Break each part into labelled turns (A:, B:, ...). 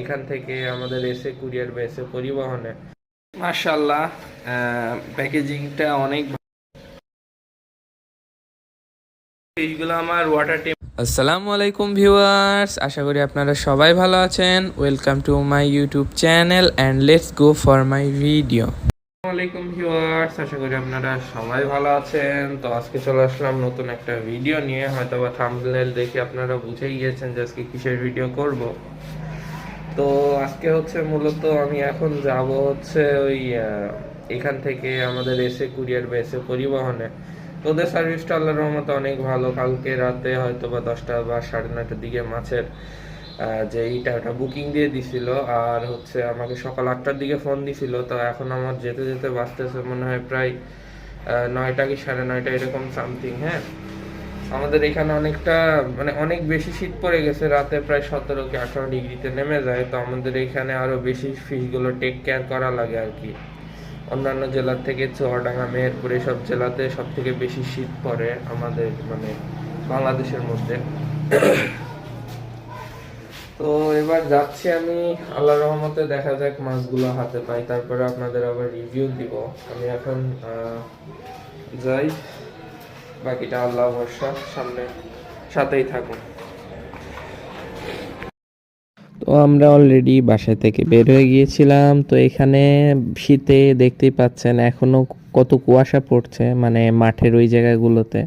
A: এখান থেকে আমাদের এসে কুরিয়ার বা এসে পরিবহনে মাশাল্লাহ প্যাকেজিংটা অনেক এইগুলো আমার ওয়াটার টেপ আসসালামু আলাইকুম ভিউয়ার্স আশা করি আপনারা সবাই ভালো আছেন। Welcome to my YouTube channel and let's go for my video আসসালামাইকুম ভিউয়ার্স আশা করি আপনারা সবাই ভালো আছেন। তো আজকে চলে আসলাম নতুন একটা ভিডিও নিয়ে। হয়তো বা থাম্বনেল দেখে আপনারা বুঝেই গিয়েছেন যে আজকে কিসের ভিডিও করব। তো আজকে হচ্ছে মূলত আমি এখন যাব হচ্ছে ওই এখান থেকে আমাদের এসে কুরিয়ার বা এসে পরিবহনে। ওদের সার্ভিসটা আল্লাহর রহমতে অনেক ভালো। কালকে রাতে হয়তো বা দশটা বা সাড়ে নয়টার দিকে মাছের যে এইটা ওটা বুকিং দিয়ে দিছিল। আর হচ্ছে আমাকে সকাল আটটার দিকে ফোন দিছিল। তো এখন আমার যেতে যেতে বাঁচতেছে মনে হয় প্রায় নয়টা কি সাড়ে নয়টা এরকম সামথিং হ্যাঁ? আমাদের এখানে অনেকটা মানে অনেক বেশি শীত পড়ে গেছে, রাতে প্রায় সতেরো কি আঠারো ডিগ্রিতে নেমে যায়, তো আমাদের এখানে আরও বেশি ফিশগুলো টেক কেয়ার করা লাগে আর কি। অন্যান্য জেলার থেকে চুয়াডাঙ্গা, মেহেরপুর সব জেলাতে সব থেকে বেশি শীত পড়ে আমাদের মানে বাংলাদেশের মধ্যে। তো এবার যাচ্ছি আমি আল্লাহ রহমতে দেখা যাক মাছগুলো হাতে পাই, তারপরে আপনাদের আবার রিভিউ দিব। আমি এখন যাই। বাকিটা আল্লাহ ভরসা, সামনে সাথেই থাকুন।
B: তো আমরা অলরেডি বাসা থেকে বের হয়ে গিয়েছিলাম, তো এখানে শীতে দেখতেই পাচ্ছেন এখনও কত কুয়াশা পড়ছে মানে মাঠের ওই জায়গাগুলোতে।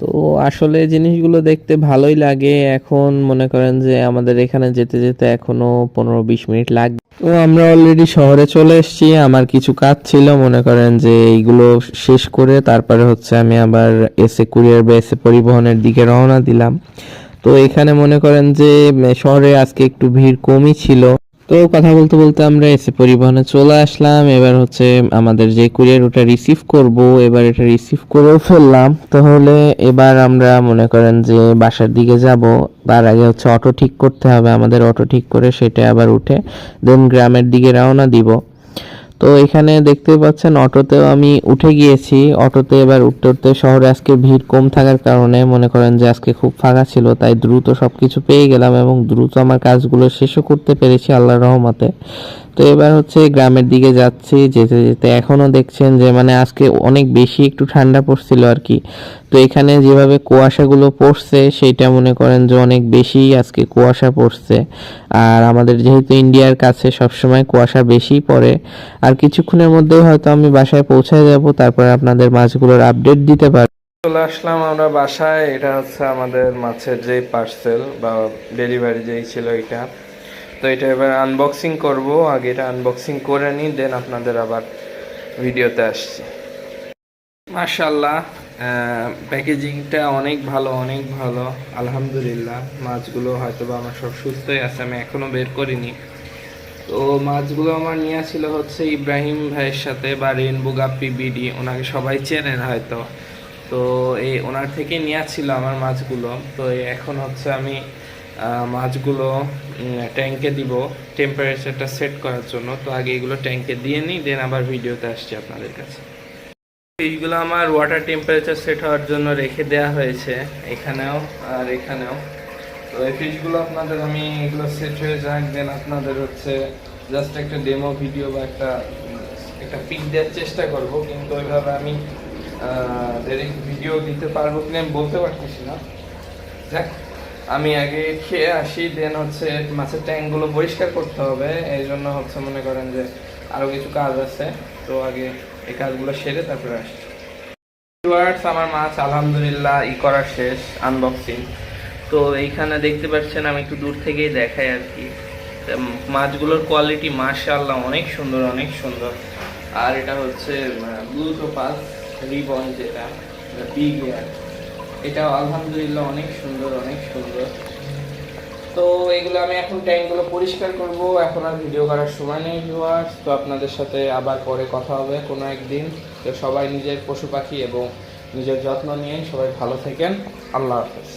B: তো আসলে জিনিসগুলো দেখতে ভালোই লাগে। এখন মনে করেন যে আমাদের এখানে যেতে যেতে এখনও পনেরো বিশ মিনিট লাগবে। তো আমরা অলরেডি শহরে চলে এসেছি, আমার কিছু কাজ ছিল, মনে করেন যে এইগুলো শেষ করে তারপরে হচ্ছে আমি আবার এসে কুরিয়ার বা এসে পরিবহনের দিকে রওনা দিলাম। তো এখানে মনে করেন যে শহরে আজকে একটু ভিড় কমই ছিল। তো কথা বলতে বলতে আমরা এসে পরিবহনে চলে আসলাম। এবার হচ্ছে আমাদের যে কুরিয়ার ওটা রিসিভ করব, এবার এটা রিসিভ করেও ফেললাম। তাহলে এবার আমরা মনে করেন যে বাসার দিকে যাব। তার আগে হচ্ছে অটো ঠিক করতে হবে। আমাদের অটো ঠিক করে সেটা আবার উঠে দেন গ্রামের দিকে রওনা দিব। তো এখানে দেখতে পাচ্ছেন অটোতেও আমি উঠে গিয়েছি। অটোতে এবার উঠতে উঠতে শহরে আজকে ভিড় কম থাকার কারণে মনে করেন যে আজকে খুব ফাঁকা ছিল, তাই দ্রুত সব কিছু পেয়ে গেলাম এবং দ্রুত আমার কাজগুলো শেষও করতে পেরেছি আল্লাহর রহমতে। তো এবার হচ্ছে গ্রামের দিকে যাচ্ছি, যেতে যেতে এখনও দেখছেন যে মানে আজকে অনেক বেশি একটু ঠান্ডা পড়ছিল আর কি। তো এখানে যেভাবে কুয়াশাগুলো পড়ছে সেইটা মনে করেন যে অনেক বেশি আজকে কুয়াশা পড়ছে। আর আমাদের যেহেতু ইন্ডিয়ার কাছে সবসময় কুয়াশা বেশি পড়ে, আর কিছুক্ষণের মধ্যেই হয়তো আমি বাসায় পৌঁছায় যাব, তারপরে আপনাদের মাছগুলোর আপডেট দিতে পারব।
A: চলে আসলাম আমরা বাসায়, এটা হচ্ছে আমাদের মাছের যে পার্সেল বা ডেলিভারি যেই ছিল এটা। তো এটা এবার আনবক্সিং করব। আগে এটা আনবক্সিং করে নিই দেন আপনাদের আবার ভিডিওতে আসছি। মাশাল্লাহ প্যাকেজিংটা অনেক ভালো অনেক ভালো। আলহামদুলিল্লাহ, মাছগুলো হয়তো বা আমার সব সুস্থই আছে, আমি এখনও বের করিনি। তো মাছগুলো আমার নিয়ে ছিল হচ্ছে ইব্রাহিম ভাইয়ের সাথে বা রেনবো গাপ্পি বিডি, ওনাকে সবাই চেনেন হয়তো। তো এই ওনার থেকে নিয়ে ছিল আমার মাছগুলো। তো এখন হচ্ছে আমি মাছগুলো ট্যাঙ্কে দিব টেম্পারেচারটা সেট করার জন্য। তো আগে এগুলো ট্যাঙ্কে দিয়ে নিই দেন আবার ভিডিওতে আসছি আপনাদের কাছে। এইগুলো আমার ওয়াটার টেম্পারেচার সেট হওয়ার জন্য রেখে দেওয়া হয়েছে, এখানেও আর এখানেও। তো এই ফিশগুলো আপনাদের আমি এগুলো সেট হয়ে যাক দেন আপনাদের হচ্ছে জাস্ট একটা ডেমো ভিডিও বা একটা একটা পিক দেওয়ার চেষ্টা করব, কিন্তু ওইভাবে আমি ভিডিও দিতে পারব কিনা আমি বলতে পারতেছি না। যাক। আমি আগে খেয়ে আসি দেন হচ্ছে মাছের ট্যাঙ্কগুলো পরিষ্কার করতে হবে। এই জন্য হচ্ছে মনে করেন যে আরও কিছু কাজ আছে। তো আগে এই কাজগুলো সেরে তারপরে আসি। ভিউয়ার্স আমার মাছ আলহামদুলিল্লাহ ই করা শেষ আনবক্সিং তো এইখানে দেখতে পাচ্ছেন আমি একটু দূর থেকেই দেখাই আর কি। মাছগুলোর কোয়ালিটি মাশাআল্লাহ অনেক সুন্দর অনেক সুন্দর। আর এটা হচ্ছে ব্লু টোপাস রিবন যেটা বিগ এয়ার এটাও আলহামদুলিল্লাহ অনেক সুন্দর অনেক সুন্দর। তো এগুলো আমি এখন ট্যাঙ্কগুলো পরিষ্কার করব। এখন আর ভিডিও করার সময় নেই ভিউয়ার্স তো আপনাদের সাথে আবার পরে কথা হবে কোনো একদিন। তো সবাই নিজের পশু পাখি এবং নিজের যত্ন নিয়ে সবাই ভালো থাকেন। আল্লাহ হাফেজ।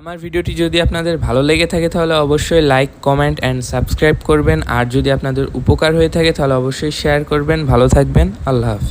B: আমার ভিডিওটি যদি আপনাদের ভালো লেগে থাকে তাহলে অবশ্যই লাইক কমেন্ট অ্যান্ড সাবস্ক্রাইব করবেন। আর যদি আপনাদের উপকার হয়ে থাকে তাহলে অবশ্যই শেয়ার করবেন। ভালো থাকবেন। আল্লাহ হাফেজ।